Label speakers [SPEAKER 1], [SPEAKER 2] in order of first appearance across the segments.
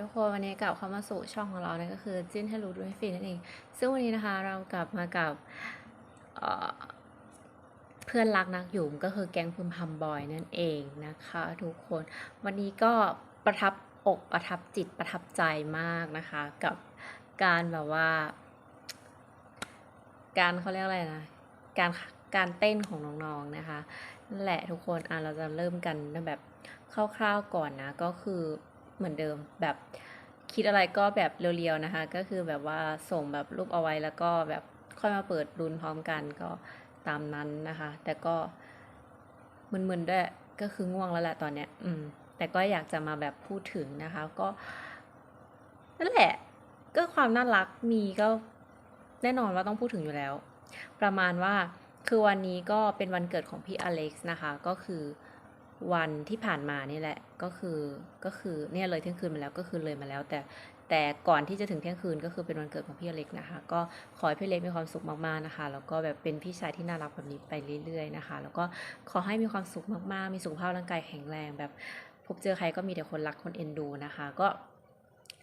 [SPEAKER 1] ทุกคนวันนี้กลับเข้ามาสู่ช่องของเราเนี่ยก็คือจิ้นให้รู้ด้วยฟินนั่นเอง ซึ่งวันนี้นะคะเรากลับมากับเเพื่อนรักนักหยุมก็คือแก๊งพึมพำบอยนั่นเองนะคะทุกคนวันนี้ก็ประทับอกประทับจิตประทับใจมากนะคะ กับการแบบว่า การเขาเรียกอะไรนะการการเต้นของน้องๆนะคะนั่นแหละทุกคนอะเราจะเริ่มกันแบบคร่าวๆก่อนนะก็คือ เหมือนเดิมแบบคิดอะไรก็แบบเรียวๆนะคะ ก็คือแบบว่าส่งแบบรูปเอาไว้แล้วก็แบบค่อยมาเปิดรุนพร้อมกันก็ตามนั้นนะคะ แต่ก็มึนๆด้วยก็คือง่วงแล้วแหละตอนเนี้ย อืม แต่ก็อยากจะมาแบบพูดถึงนะคะ ก็นั่นแหละ ก็ความน่ารักมีก็แน่นอนว่าต้องพูดถึงอยู่แล้ว ประมาณว่าคือวันนี้ก็เป็นวันเกิดของพี่อเล็กซ์นะคะ ก็คือ วันที่ผ่านมานี่แหละก็คือก็คือเนี่ยเลยเที่ยงคืนมาแล้วก็คือเลยมาแล้ว แต่แต่ก่อนที่จะถึงเที่ยงคืนก็คือเป็นวันเกิดของพี่เล็กนะคะ ก็ขอให้พี่เล็กมีความสุขมากๆนะคะ แล้วก็แบบเป็นพี่ชายที่น่ารักแบบนี้ไปเรื่อยๆนะคะ แล้วก็ขอให้มีความสุขมากๆ มีสุขภาพร่างกายแข็งแรงแบบ พบเจอใครก็มีแต่คนรักคนเอ็นดูนะคะ ก็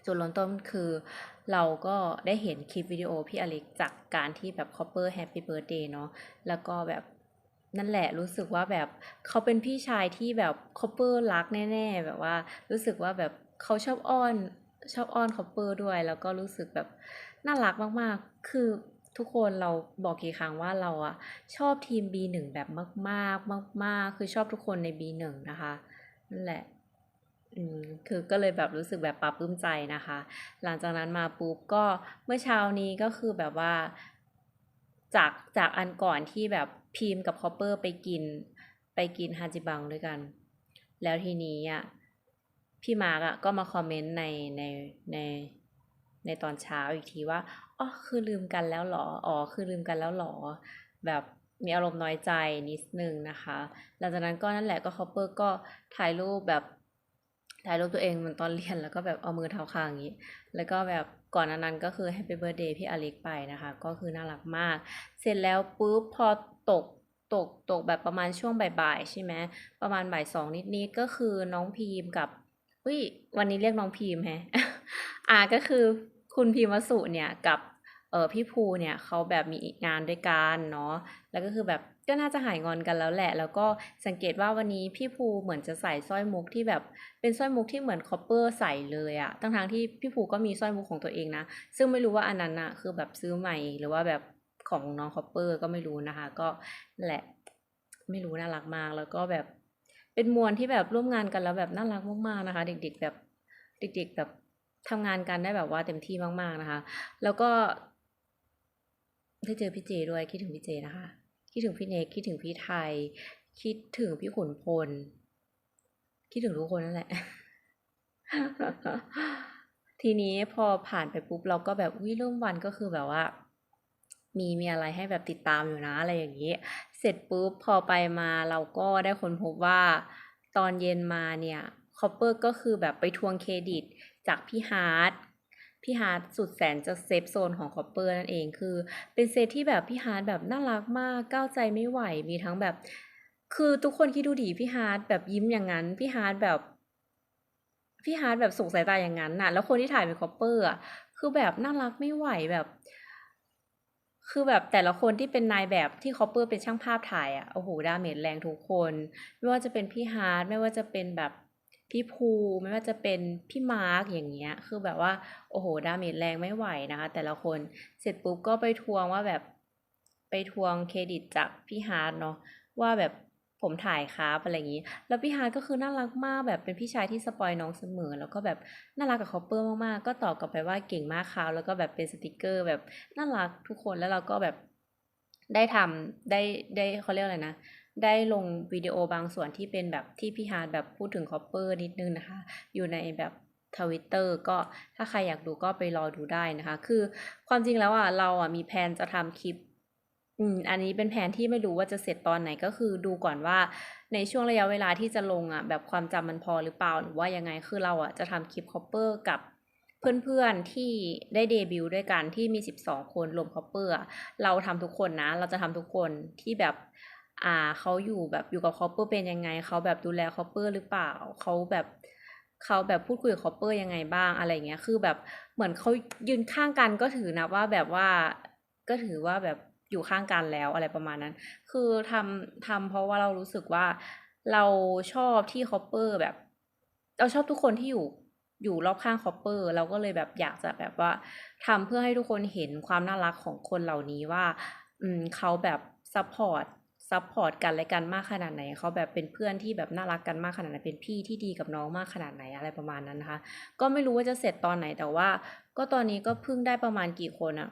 [SPEAKER 1] จุดเริ่มต้นคือเราก็ได้เห็นคลิปวิดีโอพี่อเล็กจากการที่แบบ copper happy birthday เนาะแล้วก็แบบ นั่นแหละรู้สึกว่าแบบเขาเป็นพี่ชายที่แบบ copper รักแน่ ๆ แบบว่า รู้สึกว่าแบบเขาชอบอ้อนชอบอ้อน copper ด้วย แล้วก็รู้สึกแบบน่ารักมากๆ คือทุกคนเราบอกกี่ครั้งว่าเราอะชอบทีม B1 แบบมากๆ มาก ๆ คือชอบทุกคนใน B1 นะคะนั่นแหละอืมคือก็เลยแบบรู้สึกแบบปลาปลื้มใจนะคะ หลังจากนั้นมาปุ๊บก็เมื่อเช้านี้ก็คือแบบว่า จากจากอันก่อนที่แบบ พีมกับคอปเปอร์ไปกินไปกินฮาจิบังด้วยกัน แล้วทีนี้อะพี่มาร์กอะก็มาคอมเมนต์ในในในในตอนเช้าอีกทีว่าอ๋อคือลืมกันแล้วเหรออ๋อคือลืมกันแล้วเหรอ แบบมีอารมณ์น้อยใจนิดนึงนะคะ หลังจากนั้นก็นั่นแหละก็คอปเปอร์ก็ถ่ายรูปแบบ ถ่ายรูปตัวเองเหมือนตอนเรียนแล้วก็แบบเอามือเท้าคางอย่างนี้ แล้วก็แบบก่อนหนานั้นก็คือ Happy Birthday พี่อเล็กไปนะคะ ก็คือน่ารักมาก เสร็จแล้วปุ๊บพอตกตกตกแบบประมาณช่วงบ่ายๆใช่ไหมประมาณบ่ายสองนิดๆก็คือน้องพีมกับอุ้ยวันนี้เรียกน้องพีมแฮะอ่าก็คือคุณพีมวสุเนี่ยกับเออพี่ภูเนี่ยเขาแบบมีงานด้วยกันเนาะแล้วก็คือแบบ ก็น่าจะหายงอนกันแล้วแหละ แล้วก็สังเกตว่าวันนี้พี่ภูเหมือนจะใส่สร้อยมุกที่แบบเป็นสร้อยมุกที่เหมือนคอปเปอร์ใส่เลยอะทั้งทงที่พี่ภูก็มีสร้อยมุกของตัวเองนะ ซึ่งไม่รู้ว่าอันนั้นอะคือแบบซื้อใหม่หรือว่าแบบของน้องคอปเปอร์ก็ไม่รู้นะคะ ก็แหละไม่รู้น่ารักมากแล้วก็แบบเป็นมวลที่แบบร่วมงานกันแล้วแบบน่ารักมากๆนะคะ เด็ก ๆ แบบเด็ก ๆ แบบทำงานกันได้แบบว่าเต็มที่มากๆนะคะ แล้วก็ได้เจอพี่เจด้วยคิดถึงพี่เจนะคะ คิดถึงพี่เนกคิดถึงพี่ไทย คิดถึงพี่ขุนพล คิดถึงทุกคนนั่นแหละ ทีนี้พอผ่านไปปุ๊บเราก็แบบวิเริ่มวันก็คือแบบว่า มีมีอะไรให้แบบติดตามอยู่นะอะไรอย่างนี้ เสร็จปุ๊บพอไปมาเราก็ได้ค้นพบว่าตอนเย็นมาเนี่ยคอปเปอร์ก็คือแบบไปทวงเครดิตจากพี่ฮาร์ด พี่ฮาร์ดสุดแสนจะเซฟโซนของคอปเปอร์นั่นเองคือ เป็นเซตที่แบบพี่ฮาร์ดแบบน่ารักมากก้าวใจไม่ไหวมีทั้งแบบ คือทุกคนคิดดูดิพี่ฮาร์ดแบบยิ้มอย่างนั้นพี่ฮาร์ดแบบพี่ฮาร์ดแบบส่งสายตาอย่างนั้นน่ะ แล้วคนที่ถ่ายเป็นคอปเปอร์อะคือแบบน่ารักไม่ไหวแบบ คือแบบแต่ละคนที่เป็นนายแบบที่คอปเปอร์เป็นช่างภาพถ่ายอะโอ้โหดาเมจแรงทุกคน ไม่ว่าจะเป็นพี่ฮาร์ดไม่ว่าจะเป็นแบบ พี่ภูไม่ว่าจะเป็นพี่มาร์กอย่างเงี้ย คือแบบว่า โอ้โห ดาเมจแรงไม่ไหวนะคะ แต่ละคนเสร็จปุ๊บก็ไปทวงว่าแบบไปทวงเครดิตจากพี่ฮาร์ดเนาะว่าแบบผมถ่ายครับอะไรอย่างนี้ แล้วพี่ฮาร์ดก็คือน่ารักมากแบบเป็นพี่ชายที่สปอยน้องเสมอ แล้วก็แบบน่ารักกับคอปเปอร์มากๆ ก็ตอบกลับไปว่าเก่งมากครับแล้วก็แบบเป็นสติกเกอร์แบบน่ารักทุกคนแล้วเราก็แบบได้ทำได้ได้เขาเรียกอะไรนะ ได้ลงวิดีโอบางส่วนที่เป็นแบบที่พี่ฮาร์ดแบบพูดถึงคอปเปอร์นิดนึงนะคะ อยู่ในแบบทวิตเตอร์ก็ถ้าใครอยากดูก็ไปรอดูได้นะคะ คือความจริงแล้วอะเราอะมีแผนจะทำคลิปอืมอันนี้เป็นแผนที่ไม่รู้ว่าจะเสร็จตอนไหนก็คือดูก่อนว่าในช่วงระยะเวลาที่จะลงอะ แบบความจำมันพอหรือเปล่าหรือว่ายังไงคือเราอะจะทำคลิปคอปเปอร์กับเพื่อนๆที่ได้เดบิวต์ด้วยกันที่มี 12 คนรวมคอปเปอร์เราทำทุกคนนะ เราจะทำทุกคนที่แบบ อ่าเขาอยู่แบบอยู่กับคอปเปอร์เป็นยังไงเขาแบบดูแลคอปเปอร์หรือเปล่าเขาแบบเขาแบบพูดคุยกับคอปเปอร์ยังไงบ้างอะไรเงี้ยคือแบบเหมือนเขายืนข้างกันก็ถือนะว่าแบบว่าก็ถือว่าแบบอยู่ข้างกันแล้วอะไรประมาณนั้น คือทำทำเพราะว่าเรารู้สึกว่าเราชอบที่คอปเปอร์แบบ เราชอบทุกคนที่อยู่อยู่รอบข้างคอปเปอร์เราก็เลยแบบอยากจะแบบว่าทำเพื่อให้ทุกคนเห็นความน่ารักของคนเหล่านี้ว่า อืมเขาแบบซัพพอร์ต ซัพพอร์ตกันและกันมากขนาดไหนเขาแบบเป็นเพื่อนที่แบบน่ารักกันมากขนาดไหนเป็นพี่ที่ดีกับน้องมากขนาดไหนอะไรประมาณนั้นนะคะ ก็ไม่รู้ว่าจะเสร็จตอนไหนแต่ว่า ก็ตอนนี้ก็เพิ่งได้ประมาณกี่คนอะ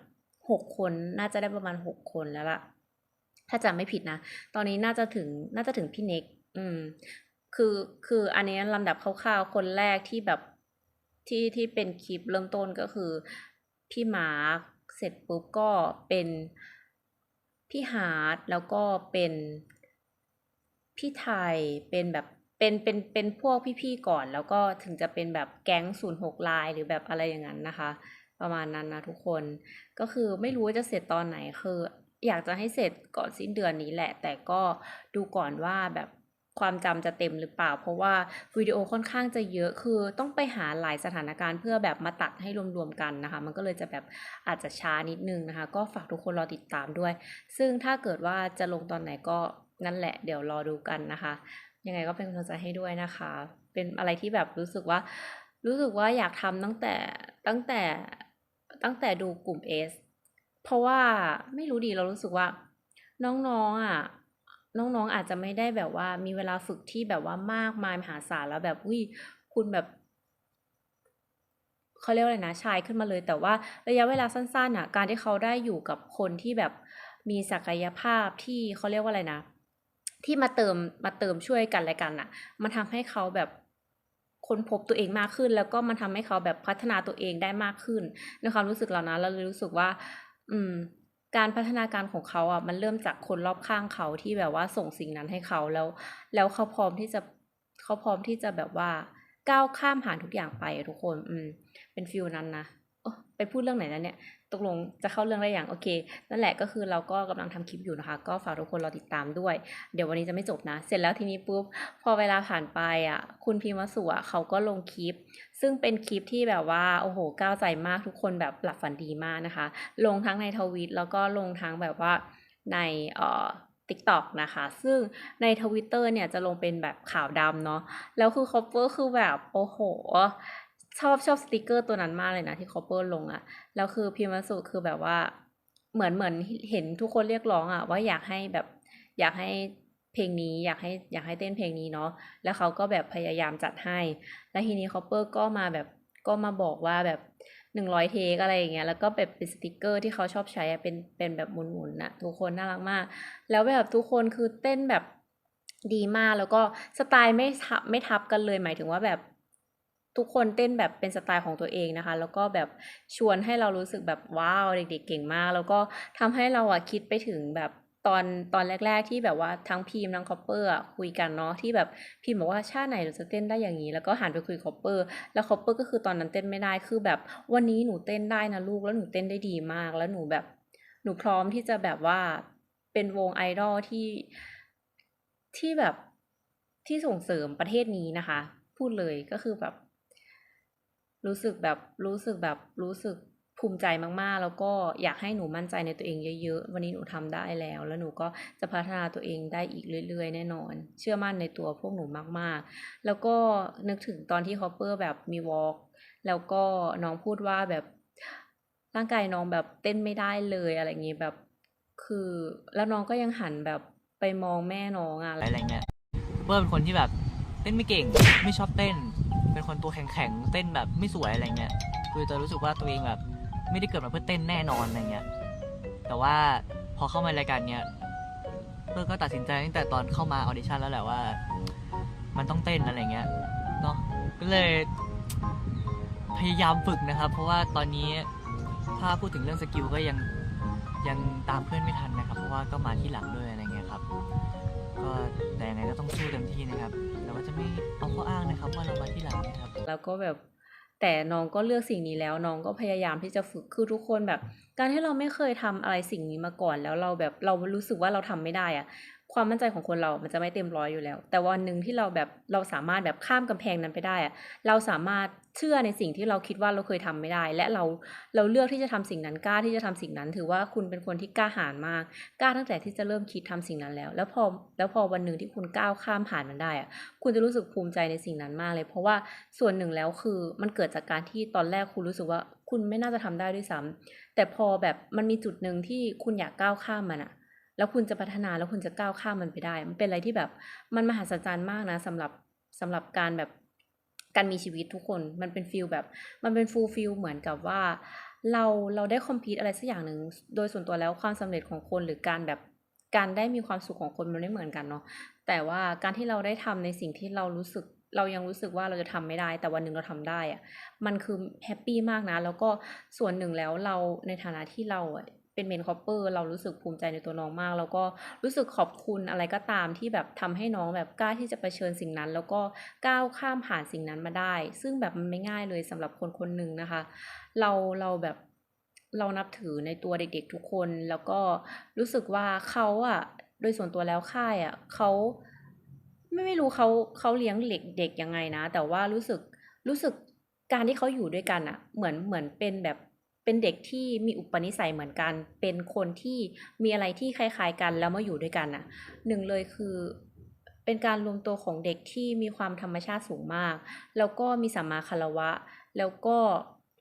[SPEAKER 1] หกคนน่าจะได้ประมาณหกคนแล้วล่ะ ถ้าจำไม่ผิดนะ ตอนนี้น่าจะถึงน่าจะถึงพี่เน็กอืม คือคืออันนี้ลำดับคร่าวๆคนแรกที่แบบที่ที่เป็นคลิปเริ่มต้นก็คือ พี่มาร์คเสร็จปุ๊บก็เป็น พี่ฮาร์ดแล้วก็เป็นพี่ไทยเป็นแบบเป็นเป็นเป็นพวกพี่ๆก่อน แล้วก็ถึงจะเป็นแบบแก๊งศูนย์หกลายหรือแบบอะไรอย่างนั้นนะคะ ประมาณนั้นนะทุกคนก็คือไม่รู้ว่าจะเสร็จตอนไหนคือ อยากจะให้เสร็จก่อนสิ้นเดือนนี้แหละ แต่ก็ดูก่อนว่าแบบ ความจำจะเต็มหรือเปล่า เพราะว่าวิดีโอค่อนข้างจะเยอะคือต้องไปหาหลายสถานการณ์เพื่อแบบมาตัดให้รวมๆกันนะคะ มันก็เลยจะแบบอาจจะช้านิดนึงนะคะ ก็ฝากทุกคนรอติดตามด้วย ซึ่งถ้าเกิดว่าจะลงตอนไหนก็นั่นแหละเดี๋ยวรอดูกันนะคะ ยังไงก็เป็นกำลังใจให้ด้วยนะคะ เป็นอะไรที่แบบรู้สึกว่า รู้สึกว่าอยากทำตั้งแต่ตั้งแต่ตั้งแต่ดูกลุ่ม S เพราะว่าไม่รู้ดีเรารู้สึกว่าน้องๆอะ น้องๆอาจจะไม่ได้แบบว่ามีเวลาฝึกที่แบบว่ามากมายมหาศาลแล้วแบบอุ้ยคุณแบบเขาเรียกว่าอะไรนะชายขึ้นมาเลย แต่ว่าระยะเวลาสั้นๆอะการที่เขาได้อยู่กับคนที่แบบมีศักยภาพที่เขาเรียกว่าอะไรนะ ที่มาเติมมาเติมช่วยกันและกันอะ มันทำให้เขาแบบค้นพบตัวเองมากขึ้น แล้วก็มันทำให้เขาแบบพัฒนาตัวเองได้มากขึ้นในความรู้สึกเรานะเราเลยรู้สึกว่า อืม การพัฒนาการของเขาอะมันเริ่มจากคนรอบข้างเขาที่แบบว่าส่งสิ่งนั้นให้เขาแล้ว แล้วเขาพร้อมที่จะเขาพร้อมที่จะแบบว่าก้าวข้ามผ่านทุกอย่างไปทุกคน อืม เป็นฟิลนั้นนะโอ้ไปพูดเรื่องไหนแล้วเนี่ย กลงจะเข้าเรื่องได้อย่างโอเค นั่นแหละก็คือเราก็กำลังทำคลิปอยู่นะคะ ก็ฝากทุกคนรอติดตามด้วย เดี๋ยววันนี้จะไม่จบนะ เสร็จแล้วทีนี้ปุ๊บพอเวลาผ่านไปอะคุณพีมาสุอะเขาก็ลงคลิป ซึ่งเป็นคลิปที่แบบว่าโอ้โหก้าวใจมากทุกคนแบบหลับฝันดีมากนะคะ ลงทั้งในทวิตแล้วก็ลงทั้งแบบว่าในเอ่อ TikTok นะคะ ซึ่งในทวิตเตอร์เนี่ยจะลงเป็นแบบข่าวดำเนาะแล้วคือคอปเปอร์คือแบบโอ้โห ชอบชอบสติกเกอร์ตัวนั้นมากเลยนะที่คอปเปอร์ลงอะแล้วคือพิมพ์สุคือแบบว่าเหมือนเหมือนเห็นทุกคนเรียกร้องอะว่าอยากให้แบบอยากให้เพลงนี้อยากให้อยากให้เต้นเพลงนี้เนาะแล้วเขาก็แบบพยายามจัดให้ แล้วทีนี้คอปเปอร์ก็มาแบบก็มาบอกว่าแบบหนึ่งร้อยเทคอะไรอย่างเงี้ยแล้วก็แบบเป็นสติกเกอร์ที่เขาชอบใช้เป็นเป็นแบบหมุนๆนะทุกคนน่ารักมาก แล้วแบบทุกคนคือเต้นแบบดีมากแล้วก็สไตล์ไม่ทับไม่ทับกันเลยหมายถึงว่าแบบ ทุกคนเต้นแบบเป็นสไตล์ของตัวเองนะคะ แล้วก็แบบชวนให้เรารู้สึกแบบว้าวเด็กๆเก่งมาก แล้วก็ทำให้เราอะคิดไปถึงแบบตอนตอนแรก ๆ ที่แบบว่าทั้งพีมทั้งคอปเปอร์อะคุยกันเนาะที่แบบพีมบอกว่าชาติไหนเราจะเต้นได้อย่างนี้ แล้วก็หันไปคุยคอปเปอร์แล้วคอปเปอร์ก็คือตอนนั้นเต้นไม่ได้คือแบบวันนี้หนูเต้นได้นะลูกแล้วหนูเต้นได้ดีมาก แล้วหนูแบบหนูพร้อมที่จะแบบว่าเป็นวงไอดอลที่ที่แบบที่ส่งเสริมประเทศนี้นะคะ พูดเลยก็คือแบบ รู้สึกแบบรู้สึกแบบรู้สึกภูมิใจมากๆ แล้วก็อยากให้หนูมั่นใจในตัวเองเยอะๆ วันนี้หนูทำได้แล้ว แล้วหนูก็จะพัฒนาตัวเองได้อีกเรื่อยๆ แน่นอน เชื่อมั่นในตัวพวกหนูมากๆ แล้วก็นึกถึงตอนที่คอปเปอร์แบบมีวอล์กแล้วก็น้องพูดว่าแบบร่างกายน้องแบบเต้นไม่ได้เลยอะไรเงี้ยแบบคือแล้วน้องก็ยังหันแบบไปมองแม่น้องอะ
[SPEAKER 2] อะไรเงี้ยเปิ้ลเป็นคนที่แบบเต้นไม่เก่งไม่ชอบเต้น เป็นคนตัวแข็งๆเต้นแบบไม่สวยอะไรเงี้ยคือจะรู้สึกว่าตัวเองแบบไม่ได้เกิดมาเพื่อเต้นแน่นอนอะไรเงี้ยแต่ว่าพอเข้ามารายการเนี้ยเปิ้ลก็ตัดสินใจตั้งแต่ตอนเข้ามาออดิชั่นแล้วแหละว่า มันต้องเต้นอะไรเงี้ยเนาะก็เลย พยายามฝึกนะครับ เพราะว่าตอนนี้ถ้าพูดถึงเรื่องสกิลก็ยังยังตามเพื่อนไม่ทันนะครับ เพราะว่าก็มาที่หลังด้วยอะไรเงี้ยครับ ก็แต่ยังไงก็ต้องสู้เต็มที่นะครับ จะไม่เอาข้ออ้างนะครับว่าเรามาที่หลังนะครับ
[SPEAKER 1] แล้วก็แบบแต่น้องก็เลือกสิ่งนี้แล้วน้องก็พยายามที่จะฝึกคือทุกคนแบบ การที่เราไม่เคยทำอะไรสิ่งนี้มาก่อน แล้วเราแบบเรารู้สึกว่าเราทำไม่ได้อะความมั่นใจของคนเรา มันจะไม่เต็มร้อยอยู่แล้ว แต่วันหนึ่งที่เราแบบเราสามารถแบบข้ามกำแพงนั้นไปได้อะเราสามารถ เชื่อในสิ่งที่เราคิดว่าเราเคยทำไม่ได้ และเราเราเลือกที่จะทำสิ่งนั้นกล้าที่จะทำสิ่งนั้น ถือว่าคุณเป็นคนที่กล้าหาญมากกล้าตั้งแต่ที่จะเริ่มคิดทำสิ่งนั้นแล้ว แล้วพอแล้วพอวันหนึ่งที่คุณก้าวข้ามผ่านมันได้อะคุณจะรู้สึกภูมิใจในสิ่งนั้นมากเลย เพราะว่าส่วนหนึ่งแล้วคือมันเกิดจากการที่ตอนแรกคุณรู้สึกว่าคุณไม่น่าจะทำได้ด้วยซ้ำแต่พอแบบมันมีจุดหนึ่งที่คุณอยากก้าวข้ามมันอะแล้วคุณจะพัฒนาแล้วคุณจะก้าวข้ามมันไปได้ มันเป็นอะไรที่แบบมันมหัศจรรย์มากนะสำหรับสำหรับการแบบ การมีชีวิตทุกคนมันเป็นฟิลแบบ มันเป็นฟูลฟิลเหมือนกับว่า เราเราได้คอมพลีทอะไรสักอย่างหนึ่งโดยส่วนตัวแล้วความสำเร็จของคนหรือการแบบการได้มีความสุขของคนมันไม่เหมือนกันเนาะแต่ว่าการที่เราได้ทำในสิ่งที่เรารู้สึกเรายังรู้สึกว่าเราจะทำไม่ได้ แต่วันหนึ่งเราทำได้อะมันคือแฮปปี้มากนะ แล้วก็ส่วนหนึ่งแล้วเราในฐานะที่เราอะ เป็นเมนคอปเปอร์เรารู้สึกภูมิใจในตัวน้องมาก แล้วก็รู้สึกขอบคุณอะไรก็ตามที่แบบทำให้น้องแบบกล้าที่จะเผชิญสิ่งนั้น แล้วก็ก้าวข้ามผ่านสิ่งนั้นมาได้ ซึ่งแบบมันไม่ง่ายเลยสำหรับคนคนหนึ่งนะคะ เราเราแบบเรานับถือในตัวเด็กๆทุกคนแล้วก็รู้สึกว่าเขาอะโดยส่วนตัวแล้วค่ายอะเขาไม่ไม่รู้เขาเขาเลี้ยงเด็กเด็กยังไงนะ แต่ว่ารู้สึกรู้สึกการที่เขาอยู่ด้วยกันอะเหมือนเหมือนเป็นแบบ เป็นเด็กที่มีอุปนิสัยเหมือนกัน เป็นคนที่มีอะไรที่คล้าย ๆ กันแล้วมาอยู่ด้วยกันอะหนึ่งเลยคือเป็นการรวมตัวของเด็กที่มีความธรรมชาติสูงมาก แล้วก็มีสัมมาคารวะ แล้วก็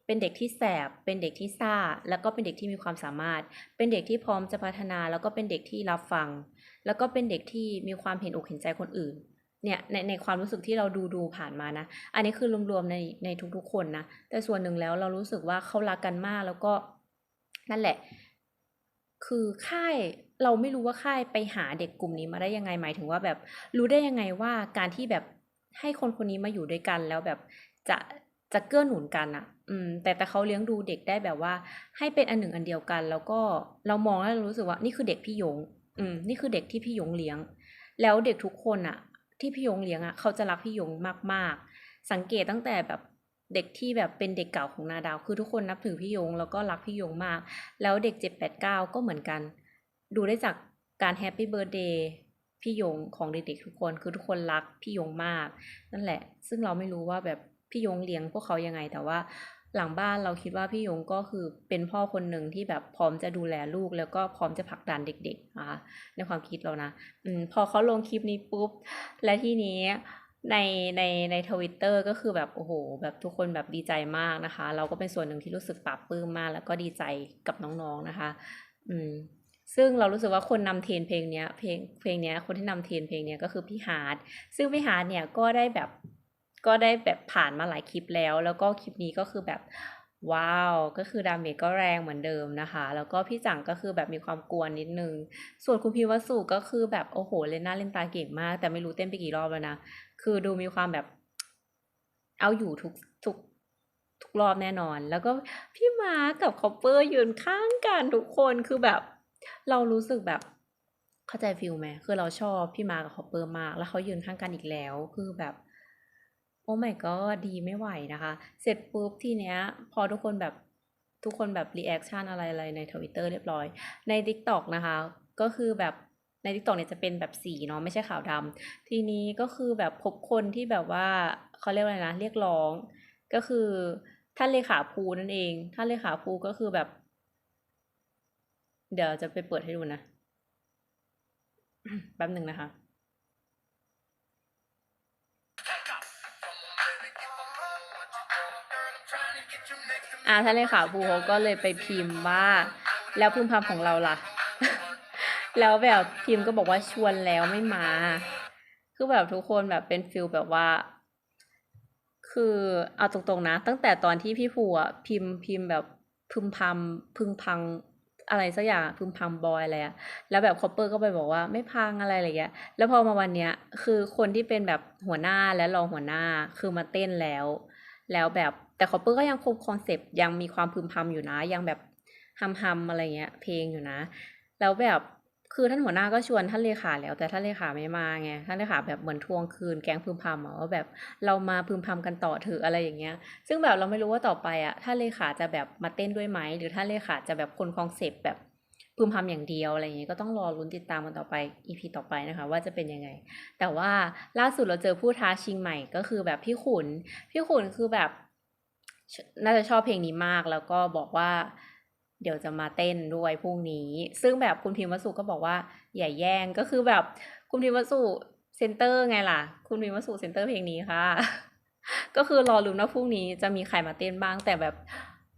[SPEAKER 1] เป็นเด็กที่แสบ เป็นเด็กที่ซ่า แล้วก็เป็นเด็กที่มีความสามารถ เป็นเด็กที่พร้อมจะพัฒนา แล้วก็เป็นเด็กที่รับฟัง แล้วก็เป็นเด็กที่มีความเห็นอกเห็นใจคนอื่น เนี่ยในในความรู้สึกที่เราดูดูผ่านมานะ อันนี้คือรวมๆในในทุกๆคนนะ แต่ส่วนหนึ่งแล้วเรารู้สึกว่าเขารักกันมากแล้วก็นั่นแหละ คือค่ายเราไม่รู้ว่าค่ายไปหาเด็กกลุ่มนี้มาได้ยังไงหมายถึงว่าแบบ รู้ได้ยังไงว่าการที่แบบให้คนคนนี้มาอยู่ด้วยกันแล้วแบบจะจะเกื้อหนุนกันอะอืม แต่แต่เขาเลี้ยงดูเด็กได้แบบว่า ให้เป็นอันหนึ่งอันเดียวกัน แล้วก็เรามองแล้วเรารู้สึกว่านี่คือเด็กพี่ยง อืม นี่คือเด็กที่พี่ยงเลี้ยง แล้วเด็กทุกคนอะ ที่พี่ยงเลี้ยงอะเขาจะรักพี่ยงมากๆ สังเกตตั้งแต่แบบเด็กที่แบบเป็นเด็กเก่าของนาดาว คือทุกคนนับถือพี่ยงแล้วก็รักพี่ยงมาก แล้วเด็กเจ็ดแปดเก้าก็เหมือนกัน ดูได้จากการแฮปปี้เบิร์ดเดย์พี่ยงของเด็กๆทุกคนคือทุกคนรักพี่ยงมาก นั่นแหละ ซึ่งเราไม่รู้ว่าแบบพี่ยงเลี้ยงพวกเขายังไงแต่ว่า หลังบ้านเราคิดว่าพี่ยงก็คือเป็นพ่อคนหนึ่งที่แบบพร้อมจะดูแลลูก แล้วก็พร้อมจะผลักดันเด็กๆนะคะในความคิดเรานะอืมพอเขาลงคลิปนี้ปุ๊บ และที่นี้ในในในทวิตเตอร์ก็คือแบบโอ้โห แบบทุกคนแบบดีใจมากนะคะ เราก็เป็นส่วนหนึ่งที่รู้สึกปลาบปลื้มมาก แล้วก็ดีใจกับน้องๆนะคะ อืมซึ่งเรารู้สึกว่าคนนำเทนเพลงเนี้ยเพลงเพลงเนี้ยคนที่นำเทนเพลงเนี้ยก็คือพี่ฮาร์ดซึ่งพี่ฮาร์ดเนี่ยก็ได้แบบ ก็ได้แบบผ่านมาหลายคลิปแล้ว แล้วก็คลิปนี้ก็คือแบบว้าว ก็คือดาเมจก็แรงเหมือนเดิมนะคะ แล้วก็พี่จังก็คือแบบมีความกวนนิดนึง ส่วนคุณพีวสุก็คือแบบโอ้โหเล่นหน้าเล่นตาเก่งมาก แต่ไม่รู้เต้นไปกี่รอบแล้วนะ คือดูมีความแบบเอาอยู่ทุกทุกทุกรอบแน่นอน แล้วก็พี่มาร์กับคอปเปอร์ยืนข้างกันทุกคนคือแบบ เรารู้สึกแบบเข้าใจฟิลไหมคือเราชอบพี่มาร์กับคอปเปอร์มาก แล้วเขายืนข้างกันอีกแล้ว คือแบบ โอ้ my god ดีไม่ไหวนะคะ เสร็จปุ๊บทีเนี้ย พอทุกคนแบบทุกคนแบบรีแอคชั่นอะไรอะไรในทวิตเตอร์เรียบร้อย ใน TikTok นะคะ ก็คือแบบใน TikTok เนี่ยจะเป็นแบบสีเนาะไม่ใช่ขาวดำทีนี้ก็คือแบบพบคนที่แบบว่าเขาเรียกอะไรนะ เรียกร้อง ก็คือท่านเลขาภูนั่นเอง ท่านเลขาภูก็คือแบบ เดี๋ยวจะไปเปิดให้ดูนะ แป๊บหนึ่งนะคะ อ่าท่านเลขาภูเขาก็เลยไปพิมพ์ว่า แล้วพึมพำของเราล่ะ แล้วแบบพิมพ์ก็บอกว่าชวนแล้วไม่มา คือแบบทุกคนแบบเป็นฟิลแบบว่า คือเอาตรงๆนะ ตั้งแต่ตอนที่พี่ภูอะพิมพ์พิมพ์แบบพึมพำพึงพังอะไรสักอย่างพึมพำบอยอะไรอะแล้วแบบคอปเปอร์ก็ไปบอกว่าไม่พังอะไรอะไรเงี้ย แล้วพอมาวันเนี้ย คือคนที่เป็นแบบหัวหน้าและรองหัวหน้าคือมาเต้นแล้ว แล้วแบบ แต่คอปเปอร์ก็ยังคงคอนเซปต์ยังมีความพึมพำอยู่นะ ยังแบบฮัมฮัมอะไรเงี้ย เพลงอยู่นะ แล้วแบบคือท่านหัวหน้าก็ชวนท่านเลขาแล้วแต่ท่านเลขาไม่มาไงท่านเลขาแบบเหมือนทวงคืนแก๊งพึมพำอะว่าแบบเรามาพึมพำกันต่อเถอะอะไรอย่างเงี้ย ซึ่งแบบเราไม่รู้ว่าต่อไปอะท่านเลขาจะแบบมาเต้นด้วยไหมหรือท่านเลขาจะแบบคนคอนเซปต์แบบพึมพำอย่างเดียวอะไรอย่างนี้ยก็ต้องรอลุ้นติดตามกันต่อไป EP ต่อไปนะคะ ว่าจะเป็นยังไง แต่ว่าล่าสุดเราเจอผู้ท้าชิงใหม่ก็คือแบบพี่ขุนพี่ขุนคือแบบ น่าจะชอบเพลงนี้มากแล้วก็บอกว่า เดี๋ยวจะมาเต้นด้วยพรุ่งนี้ ซึ่งแบบคุณพิมพ์วสุก็บอกว่าอย่าแย่งก็คือแบบคุณพิมพ์วสุเซนเตอร์ไงล่ะ คุณพิมพ์วสุเซนเตอร์เพลงนี้ค่ะ ก็คือรอรุ้นว่าพรุ่งนี้จะมีใครมาเต้นบ้างแต่แบบ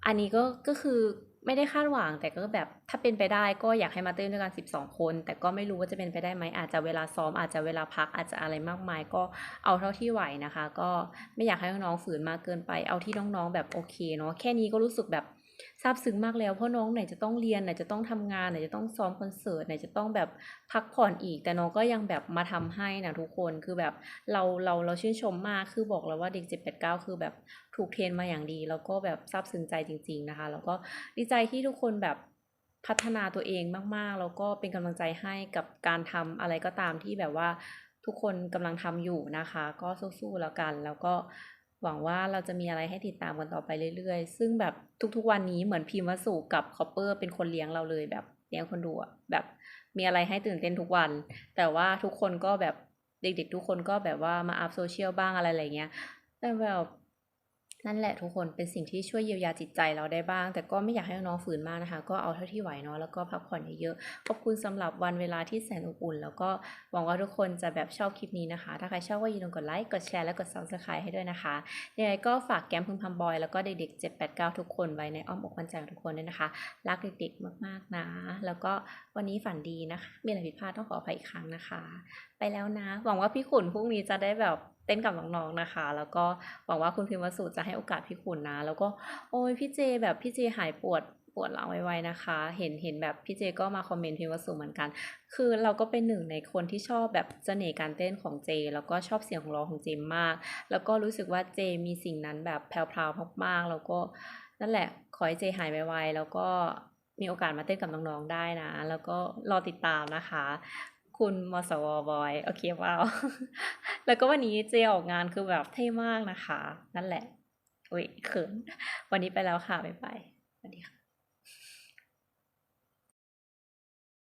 [SPEAKER 1] อันนี้ก็ก็คือ ไม่ได้คาดหวังแต่ก็แบบถ้าเป็นไปได้ก็อยากให้มาเต้นด้วยกัน 12 คน แต่ก็ไม่รู้ว่าจะเป็นไปได้ไหมอาจจะเวลาซ้อมอาจจะเวลาพักอาจจะอะไรมากมาย ก็เอาเท่าที่ไหวนะคะ ก็ไม่อยากให้น้องๆฝืนมากเกินไป เอาที่น้องๆแบบโอเคเนาะแค่นี้ก็รู้สึกแบบาบซึ้งมากแล้วเพราะน้องไหนจะต้องเรียนไหนจะต้องทำงานไหนจะต้องซ้อมคอนเสิร์ตไหนจะต้องแบบพักผ่อนอีก แต่น้องก็ยังแบบมาทำให้นะทุกคนคือแบบเราเราเราชื่นชมมากคือบอกแล้วว่าเด็ก 789 คือแบบถูกเทรนมาอย่างดี แล้วก็แบบซาบซึ้งใจจริง ๆนะคะ แล้วก็ดีใจที่ทุกคนแบบพัฒนาตัวเองมากๆ แล้วก็เป็นกำลังใจให้กับการทำอะไรก็ตามที่แบบว่าทุกคนกำลังทำอยู่นะคะ ก็สู้ๆแล้วกันแล้วก็ หวังว่าเราจะมีอะไรให้ติดตามกันต่อไปเรื่อยๆ ซึ่งแบบทุกๆวันนี้เหมือนพิมพ์วสุกับคอปเปอร์เป็นคนเลี้ยงเราเลยแบบเลี้ยงคนดูอะแบบมีอะไรให้ตื่นเต้นทุกวัน แต่ว่าทุกคนก็แบบเด็กๆ ทุกคนก็แบบว่ามาอัพโซเชียลบ้างอะไรอะไรเงี้ยแต่แบบ นั่นแหละทุกคนเป็นสิ่งที่ช่วยเยียวยาจิตใจเราได้บ้าง แต่ก็ไม่อยากให้น้องฝืนมากนะคะ ก็เอาเท่าที่ไหวเนาะแล้วก็พักผ่อนเยอะๆขอบคุณสำหรับวันเวลาที่แสนอบอุ่น แล้วก็หวังว่าทุกคนจะแบบชอบคลิปนี้นะคะ ถ้าใครชอบก็อย่าลืมกดไลค์กดแชร์และกด subscribe ให้ด้วยนะคะยังไงก็ฝากแก้มพึมพำบอยแล้วก็เด็กๆ789 ทุกคนไว้ในอ้อมอกมันใจของทุกคนด้วยนะคะ รักเด็กๆมากๆนะ แล้วก็วันนี้ฝันดีนะคะมีอะไรผิดพลาดต้องขออภัยอีกครั้งนะคะไปแล้วนะ หวังว่าพี่ขุนพรุ่งนี้จะได้แบบเต้นกับน้องๆนะคะ แล้วก็หวังว่าคุณพิมพ์วสุจะให้โอกาสพี่ขุนนะ แล้วก็โอ้ยพี่เจแบบพี่เจหายปวดปวดหลังไวๆนะคะ เห็นเห็นแบบพี่เจก็มาคอมเมนต์พิมพ์วสุเหมือนกัน คือเราก็เป็นหนึ่งในคนที่ชอบแบบเสน่ห์การเต้นของเจ แล้วก็ชอบเสียงของร้องของเจมาก แล้วก็รู้สึกว่าเจมีสิ่งนั้นแบบแพรวๆมากๆ แล้วก็นั่นแหละขอให้เจหายไวๆแล้วก็มีโอกาสมาเต้นกับน้องๆได้นะ แล้วก็รอติดตามนะคะ คุณมสวบอย โอเคเปล่าแล้วก็วันนี้เจออกงานคือแบบเท่มากนะคะ นั่นแหละอุ้ยเขิน วันนี้ไปแล้วค่ะ บ๊ายบาย